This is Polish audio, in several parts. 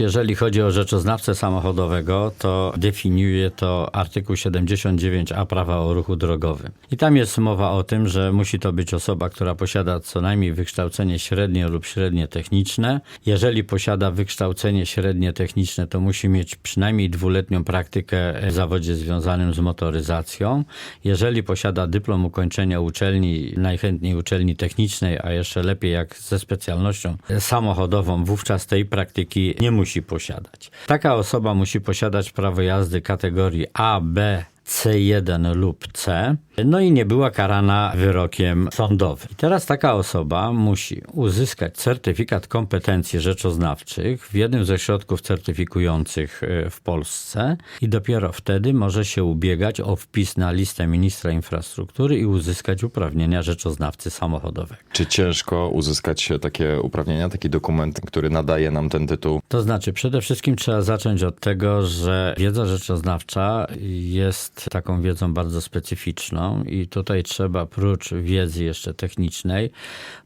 Jeżeli chodzi o rzeczoznawcę samochodowego, to definiuje to artykuł 79a prawa o ruchu drogowym. I tam jest mowa o tym, że musi to być osoba, która posiada co najmniej wykształcenie średnie lub średnie techniczne. Jeżeli posiada wykształcenie średnie techniczne, to musi mieć przynajmniej dwuletnią praktykę w zawodzie związanym z motoryzacją. Jeżeli posiada dyplom ukończenia uczelni, najchętniej uczelni technicznej, a jeszcze lepiej jak ze specjalnością samochodową, wówczas tej praktyki nie musi posiadać. Taka osoba musi posiadać prawo jazdy kategorii A, B, C1 lub C, no i nie była karana wyrokiem sądowym. I teraz taka osoba musi uzyskać certyfikat kompetencji rzeczoznawczych w jednym ze środków certyfikujących e, w Polsce i dopiero wtedy może się ubiegać o wpis na listę ministra infrastruktury i uzyskać uprawnienia rzeczoznawcy samochodowego. Czy ciężko uzyskać takie uprawnienia, taki dokument, który nadaje nam ten tytuł? To znaczy, przede wszystkim trzeba zacząć od tego, że wiedza rzeczoznawcza jest taką wiedzą bardzo specyficzną i tutaj trzeba, prócz wiedzy jeszcze technicznej,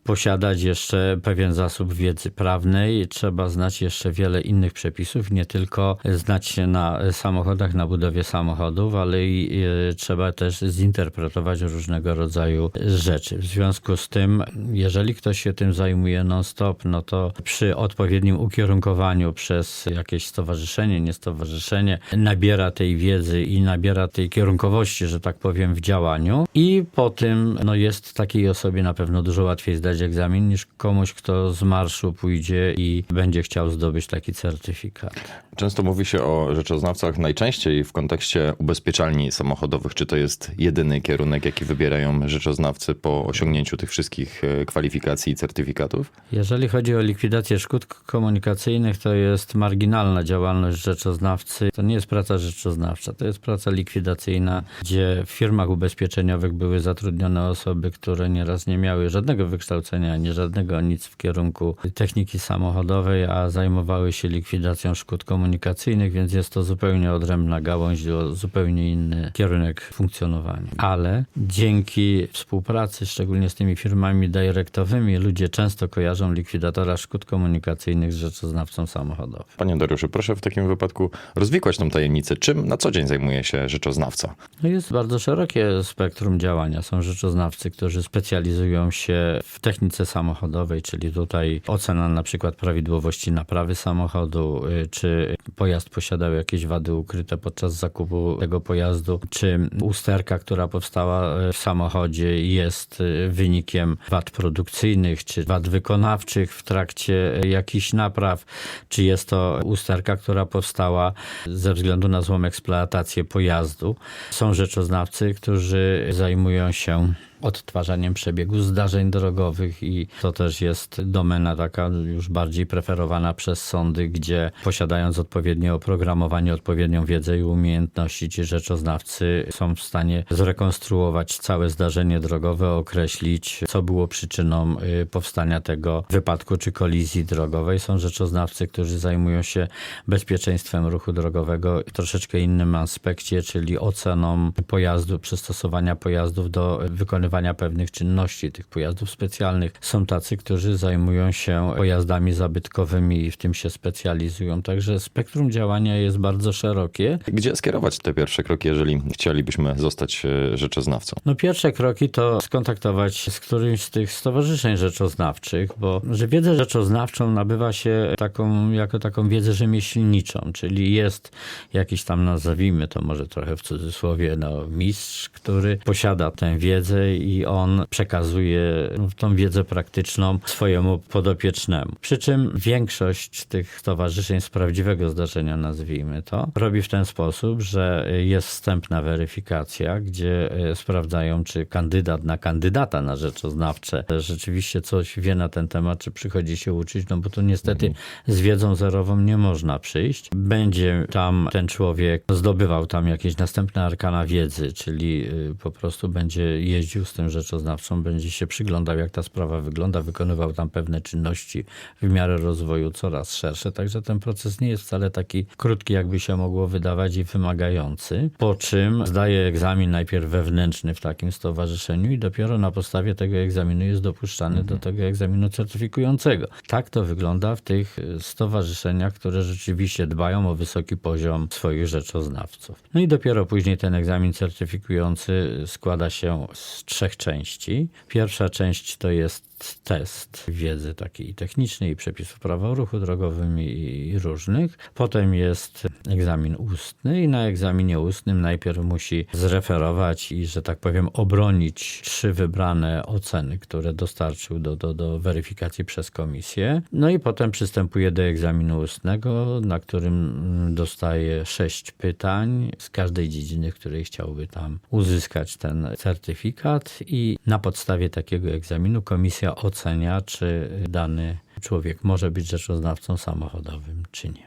posiadać jeszcze pewien zasób wiedzy prawnej. Trzeba znać jeszcze wiele innych przepisów, nie tylko znać się na samochodach, na budowie samochodów, ale i e, trzeba też zinterpretować różnego rodzaju rzeczy. W związku z tym, jeżeli ktoś się tym zajmuje non-stop, no to przy odpowiednim ukierunkowaniu przez jakieś stowarzyszenie, niestowarzyszenie, nabiera tej wiedzy i nabiera tej kierunkowości, że tak powiem, w działaniu i po tym no jest takiej osobie na pewno dużo łatwiej zdać egzamin niż komuś, kto z marszu pójdzie i będzie chciał zdobyć taki certyfikat. Często mówi się o rzeczoznawcach najczęściej w kontekście ubezpieczalni samochodowych. Czy to jest jedyny kierunek, jaki wybierają rzeczoznawcy po osiągnięciu tych wszystkich e, kwalifikacji i certyfikatów? Jeżeli chodzi o likwidację szkód komunikacyjnych, to jest marginalna działalność rzeczoznawcy. To nie jest praca rzeczoznawcza, to jest praca likwidacyjna, gdzie w firmach ubezpieczeniowych były zatrudnione osoby, które nieraz nie miały żadnego wykształcenia, ani żadnego nic w kierunku techniki samochodowej, a zajmowały się likwidacją szkód komunikacyjnych, więc jest to zupełnie odrębna gałąź, zupełnie inny kierunek funkcjonowania. Ale dzięki współpracy, szczególnie z tymi firmami dyrektowymi, ludzie często kojarzą likwidatora szkód komunikacyjnych z rzeczoznawcą samochodowym. Panie Dariuszu, proszę w takim wypadku rozwikłać tą tajemnicę. Czym na co dzień zajmuje się rzeczoznawca? No jest bardzo szerokie spektrum działania. Są rzeczoznawcy, którzy specjalizują się w technice samochodowej, czyli tutaj ocena na przykład prawidłowości naprawy samochodu, y, czy pojazd posiadał jakieś wady ukryte podczas zakupu tego pojazdu, czy usterka, która powstała y, w samochodzie jest y, wynikiem wad produkcyjnych, czy wad wykonawczych w trakcie jakichś napraw, czy jest to usterka, która powstała ze względu na złą eksploatację pojazdu. Są rzeczoznawcy, którzy zajmują się odtwarzaniem przebiegu zdarzeń drogowych i to też jest domena taka już bardziej preferowana przez sądy, gdzie posiadając odpowiednie oprogramowanie, odpowiednią wiedzę i umiejętności, ci rzeczoznawcy są w stanie zrekonstruować całe zdarzenie drogowe, określić, co było przyczyną y, powstania tego wypadku czy kolizji drogowej. Są rzeczoznawcy, którzy zajmują się bezpieczeństwem ruchu drogowego w troszeczkę innym aspekcie, czyli oceną pojazdu, przystosowania pojazdów do wykonywania pewnych czynności tych pojazdów specjalnych. Są tacy, którzy zajmują się pojazdami zabytkowymi i w tym się specjalizują. Także spektrum działania jest bardzo szerokie. Gdzie skierować te pierwsze kroki, jeżeli chcielibyśmy zostać e, rzeczoznawcą? No pierwsze kroki to skontaktować się z którymś z tych stowarzyszeń rzeczoznawczych, bo że wiedzę rzeczoznawczą nabywa się taką, jako taką wiedzę rzemieślniczą, czyli jest jakiś tam, nazwijmy to może trochę w cudzysłowie, no, mistrz, który posiada tę wiedzę i on przekazuje tą wiedzę praktyczną swojemu podopiecznemu. Przy czym większość tych stowarzyszeń z prawdziwego zdarzenia, nazwijmy to, robi w ten sposób, że jest wstępna weryfikacja, gdzie e, sprawdzają, czy kandydat na kandydata na rzeczoznawcze rzeczywiście coś wie na ten temat, czy przychodzi się uczyć, no bo tu niestety z wiedzą zerową nie można przyjść. Będzie tam ten człowiek zdobywał tam jakieś następne arkana wiedzy, czyli y, po prostu będzie jeździł tym rzeczoznawcą, będzie się przyglądał, jak ta sprawa wygląda, wykonywał tam pewne czynności w miarę rozwoju coraz szersze. Także ten proces nie jest wcale taki krótki, jakby się mogło wydawać i wymagający. Po czym zdaje egzamin najpierw wewnętrzny w takim stowarzyszeniu i dopiero na podstawie tego egzaminu jest dopuszczany do tego egzaminu certyfikującego. Tak to wygląda w tych y, stowarzyszeniach, które rzeczywiście dbają o wysoki poziom swoich rzeczoznawców. No i dopiero później ten egzamin certyfikujący składa się z trzech części. Pierwsza część to jest test wiedzy takiej technicznej, przepisów prawa o ruchu drogowym i, różnych. Potem jest egzamin ustny i na egzaminie ustnym najpierw musi zreferować i, że tak powiem, obronić trzy wybrane oceny, które dostarczył do, do, do weryfikacji przez komisję. No i potem przystępuje do egzaminu ustnego, na którym mm, dostaje sześć pytań z każdej dziedziny, w której chciałby tam uzyskać ten certyfikat i na podstawie takiego egzaminu komisja ocenia, czy dany człowiek może być rzeczoznawcą samochodowym, czy nie.